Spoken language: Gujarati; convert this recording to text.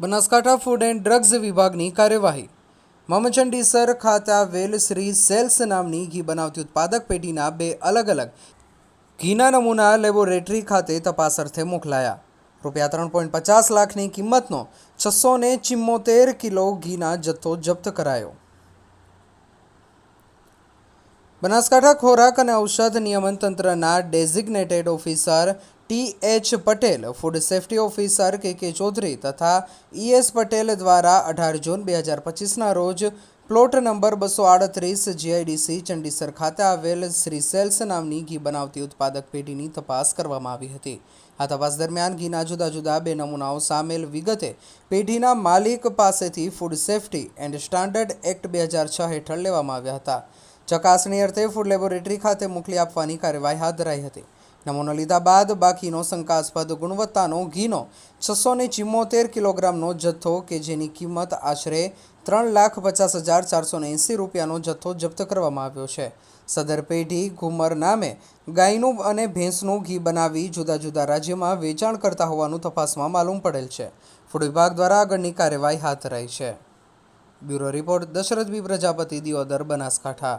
બનાસકાંઠા ફૂડ એન્ડ ડ્રગ્સ વિભાગની કાર્યવાહી. મમચંડીસર ખાતે આવેલ શ્રી સેલ્સ નામની ઘી બનાવતી ઉત્પાદક પેઢીના બે અલગ અલગ ઘીના નમૂના લેબોરેટરી ખાતે તપાસ અર્થે મોકલાયા. રૂપિયા ત્રણ પોઈન્ટ પચાસ લાખની કિંમતનો છસો ને કિલો ઘીના જથ્થો જપ્ત કરાયો. બનાસકાંઠા ખોરાક અને ઔષધ નિયમન તંત્રના designated officer T H Patel, food safety officer K K Chaudhari તથા ઈએસ પટેલ દ્વારા અઢાર જૂન બે હજાર પચીસના રોજ પ્લોટ નંબર બસો આડત્રીસ જીઆઈડીસી ચંડીસર ખાતે આવેલ શ્રી સેલ્સ નામની ઘી બનાવતી ઉત્પાદક પેઢીની તપાસ કરવામાં આવી હતી. આ તપાસ દરમિયાન ઘીના જુદા જુદા બે નમૂનાઓ સામેલ વિગતે પેઢીના માલિક પાસેથી food safety and standard act બે હજાર છ હેઠળ લેવામાં આવ્યા હતા. ચકાસણી અર્થે ફૂડ લેબોરેટરી ખાતે મોકલી આપવાની કાર્યવાહી હાથ ધરાઈ હતી. નમૂનો લીધા બાદ બાકીનો શંકાસ્પદ ગુણવત્તાનો ઘીનો છસો ને ચિમ્મોતેર કિલોગ્રામનો જથ્થો કે જેની કિંમત આશરે ત્રણ લાખ પચાસ હજાર ચારસો ને એંસી રૂપિયાનો જથ્થો જપ્ત કરવામાં આવ્યો છે. સદર પેઢી ઘુમર નામે ગાયનું અને ભેંસનું ઘી બનાવી જુદા જુદા રાજ્યમાં વેચાણ કરતા હોવાનું તપાસમાં માલુમ પડેલ છે. ફૂડ વિભાગ દ્વારા આગળની કાર્યવાહી હાથ ધરાઈ છે. Bureau report Dasharath B Prajapati Deodar Banaskantha.